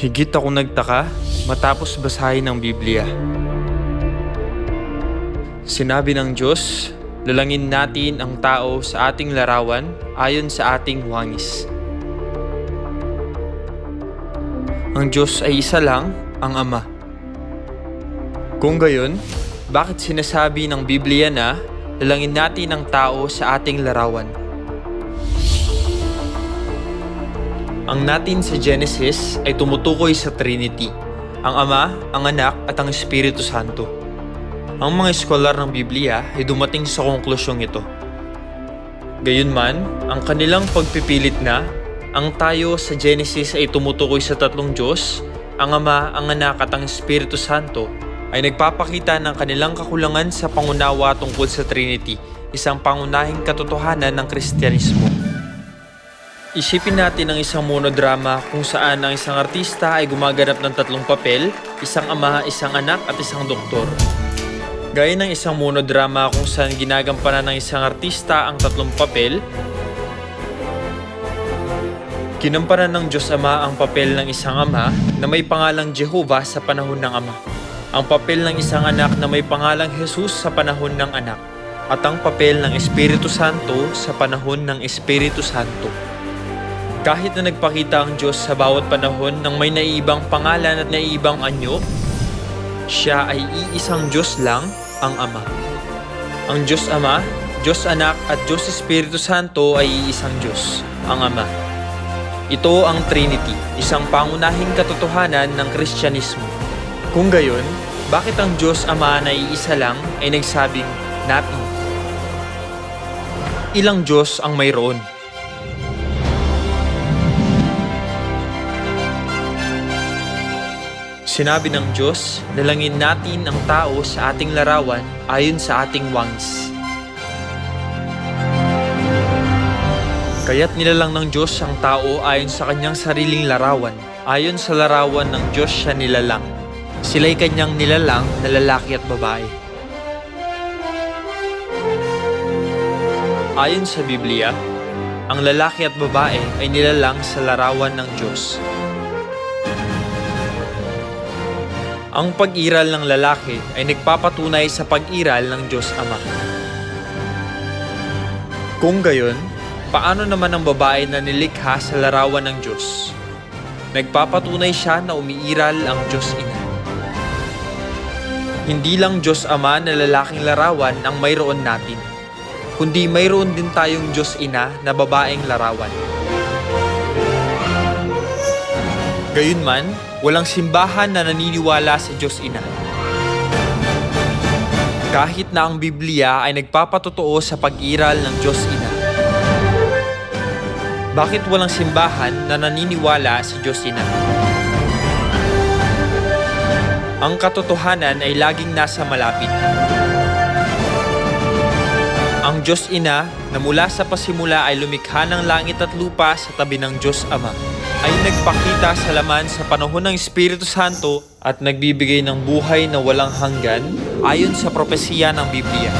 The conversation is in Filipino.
Higit ako nagtaka matapos basahin ang Biblia. Sinabi ng Diyos, lalangin natin ang tao sa ating larawan ayon sa ating wangis. Ang Diyos ay isa lang, ang Ama. Kung gayon, bakit sinasabi ng Biblia na lalangin natin ang tao sa ating larawan? Ang natin sa Genesis ay tumutukoy sa Trinity, ang Ama, ang Anak at ang Espiritu Santo. Ang mga eskolar ng Biblia ay dumating sa konklusyong ito. Gayunman, ang kanilang pagpipilit na ang tayo sa Genesis ay tumutukoy sa tatlong Diyos, ang Ama, ang Anak at ang Espiritu Santo, ay nagpapakita ng kanilang kakulangan sa pangunawa tungkol sa Trinity, isang pangunahing katotohanan ng Kristyanismo. Isipin natin ang isang monodrama kung saan ang isang artista ay gumaganap ng tatlong papel, isang ama, isang anak at isang doktor. Gaya ng isang monodrama kung saan ginagampanan ng isang artista ang tatlong papel, Kinampanan ng Diyos Ama ang papel ng isang ama na may pangalang Jehovah sa panahon ng ama. Ang papel ng isang anak na may pangalang Jesus sa panahon ng anak. At ang papel ng Espiritu Santo sa panahon ng Espiritu Santo. Kahit na nagpakita ang Diyos sa bawat panahon ng may naiibang pangalan at naiibang anyo, siya ay iisang Diyos lang, ang Ama. Ang Diyos Ama, Diyos Anak at Diyos Espiritu Santo ay iisang Diyos, ang Ama. Ito ang Trinity, isang pangunahing katotohanan ng Kristyanismo. Kung gayon, bakit ang Diyos Ama na iisa lang ay nagsabing, Napi? Ilang Diyos ang mayroon? Sinabi ng Diyos, dalangin natin ang tao sa ating larawan ayon sa ating wangis. Kaya't nilalang ng Diyos ang tao ayon sa kanyang sariling larawan. Ayon sa larawan ng Diyos siya nilalang. Sila'y kanyang nilalang na lalaki at babae. Ayon sa Biblia, ang lalaki at babae ay nilalang sa larawan ng Diyos. Ang pag-iral ng lalaki ay nagpapatunay sa pag-iral ng Diyos Ama. Kung gayon, paano naman ang babae na nilikha sa larawan ng Diyos? Nagpapatunay siya na umiiral ang Diyos Ina. Hindi lang Diyos Ama na lalaking larawan ang mayroon natin, kundi mayroon din tayong Diyos Ina na babaeng larawan. Gayunman, walang simbahan na naniniwala sa Diyos Ina. Kahit na ang Biblia ay nagpapatotoo sa pag-iral ng Diyos Ina. Bakit walang simbahan na naniniwala sa Diyos Ina? Ang katotohanan ay laging nasa malapit. Ang Diyos Ina na mula sa pasimula ay lumikha ng langit at lupa sa tabi ng Diyos Ama ay nagpakita sa laman sa panahon ng Espiritu Santo at nagbibigay ng buhay na walang hanggan ayon sa propesiya ng Biblia.